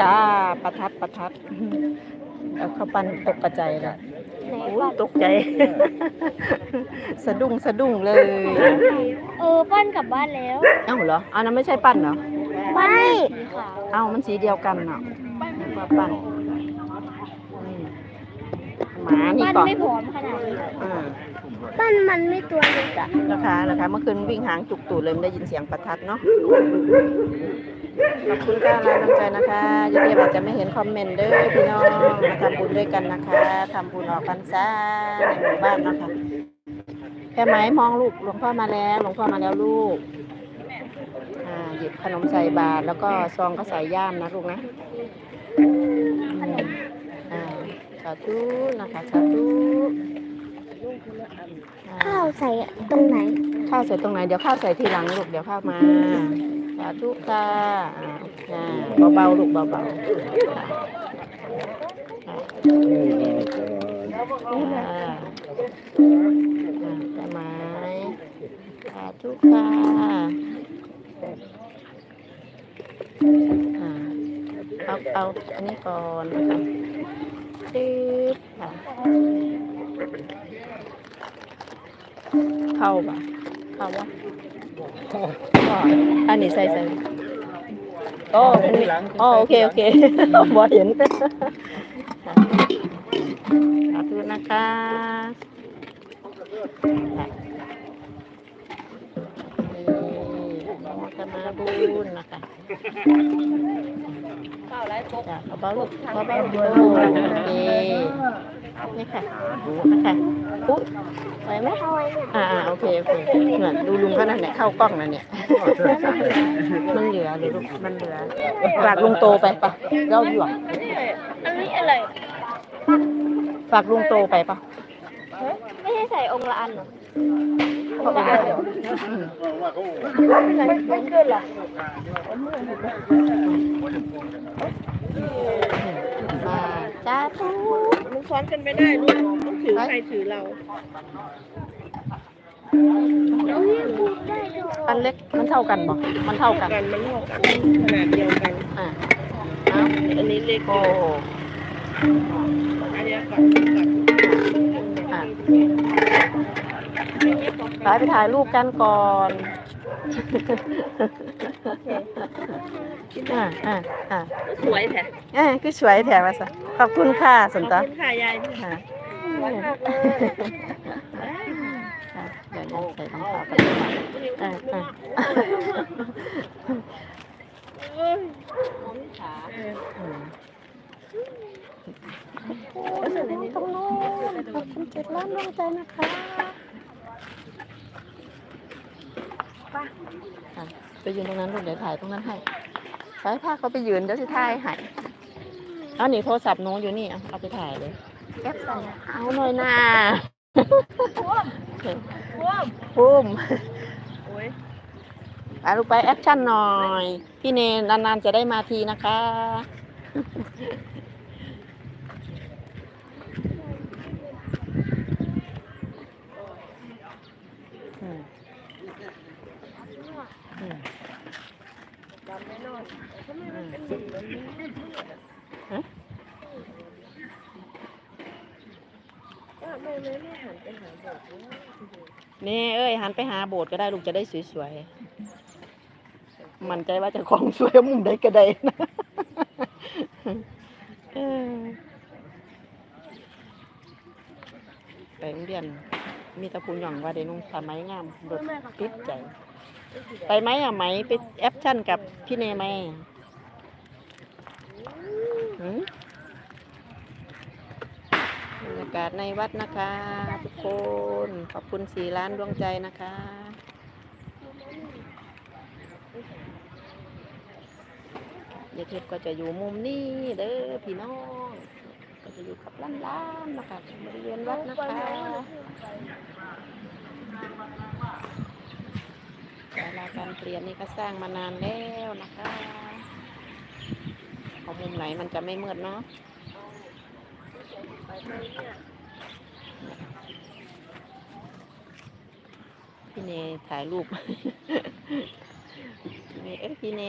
ยาประทัดประทัดเอาเข้าปันตกกระใจละไหนโอ้ปั้ยนตกใจ สะดุ้งสะดุ้งเลยเออปั้นกลับบ้านแล้วเอ้าเหรออันนั้นไม่ใช่ปั้นเหรอปั้นสีขาวเอ้ามันสีเดียวกันเนาะนึกว่าปั้นอืมหมานี่ปั้นก่อนไม่ผอมขนาดนี้อ่า ปั้นมันไม่ตัวเล็กอะนะคะนะคะเมื่อคืนวิ่งหางจุกตูดเลยไม่ได้ยินเสียงประทัดเนาะขอบคุณค่ะรายน้ำใจนะคะยายเดียบอาจจะไม่เห็นคอมเมนต์เด้อพี่น้องมาทำบุญด้วยกันนะคะทำบุญออกพรรษาในหมู่บ้านนะคะแค่ไหมมองลูกหลวงพ่อมาแล้วหลวงพ่อมาแล้วลูกอ่าหยิบขนมใส่บาตรแล้วก็ซองก็ใส่ย่ามนะลูกนะสาธุนะคะสาธุอ่า ข้าวใส่ตรงไหน ข้าวใส่ตรงไหน เดี๋ยวข้าวใส่ทีหลังลูก เดี๋ยวข้าวมา สาธุค่ะอ่าอ่าเบาๆลูกเบาๆอ่าอ่าอ่าต้นไม้สาธุค่ะเอาเอาอันนี้ก่อนนะคะตึ๊บค่ะ เข้าปะเข้าวะก็อันนี้ใส่ใส่โอ้มันมีอ๋อโอเคโอเคบอเห็นสาธุนะคะค่ะนี่อนุโมทนาบุญนะคะ จ้ะขอเบาลูกขอเบาลูกโอเคนี่ค่ะนะคะอุ๊ยไปไหมอ่าอ่าโอเคโอเคเหมือนดูลุงเขานั่นเนี่ยเข้ากล้องนั่นเนี่ยมันเหลือหรือลูกมันเหลือฝากลุงโตไปปะเราหยวกอันนี้อะไรฝากลุงโตไปปะไม่ใช่ใส่องค์ละอันหรอ ไปได้อืมไม่เกินหรอมาจ้าทุมันซ้อนกันไม่ได้ลูกต้องถือใครถือเราอันเล็กมันเท่ากันบ่มันเท่ากันกันมันเท่ากันขนาดเดียวกัน อ่าเอาอันนี้เล็กโอ้อันเนี้ยก่อนก่อนอะ ไปไปถ่ายรูปกันก่อนอ่าอ่าอ่าสวยแท้เอ้ยคือสวยแถมมาซะขอบคุณค่ะสนขตาอบคุณค่ะยายค่ะสวยมากเลยค่ะเดี๋ยวยังใส่รองเท้ากันอ่าอ่าอืมโอ้ยตรงโน้นขอบคุณเจ็ดล้านดวงใจนะคะ อะไปยืนตรงนั้นลูกเดี๋ยวถ่ายตรงนั้นให้ไปพาเขาไปยืนเดี๋ยวสิถ่ายให้เอาหนีโทรศัพท์หน้องอยู่นี่เอาเอาไปถ่ายเลยแอปใส่เอาหน่อยนะพุ่มโอ้ยไปลูกไปแอคชั่นหน่อย พี่เนนานๆจะได้มาทีนะคะ อืมอืม ฮะนี่เอ้ยหันไปหาโบสถ์ก็ได้ลูกจะได้สวยๆ มันใจว่าจะของสวยมุมใดก็ได้นะไปโรงเรียนมีตะพูนหย่องว่าได้นุ่งผ้าไหมงามรถติดใจ ไปไหมอะไหมไปแอปชั่นกับพี่เนไหม บรรยากาศในวัดนะคะทุกคน ขอบคุณสี่ล้านดวงใจนะคะยายเทพก็จะอยู่มุมนี้เด้อพี่น้อง ก็จะอยู่กับล้านๆนะคะบริเวณวัดนะคะศาลาการเปลี่ยนนี่ก็สร้างมานานแล้วนะคะ เอามุมไหนมันจะไม่มืดเนาะพี่เนถ่ายรูป พี่เนเอ๊ะพี่เน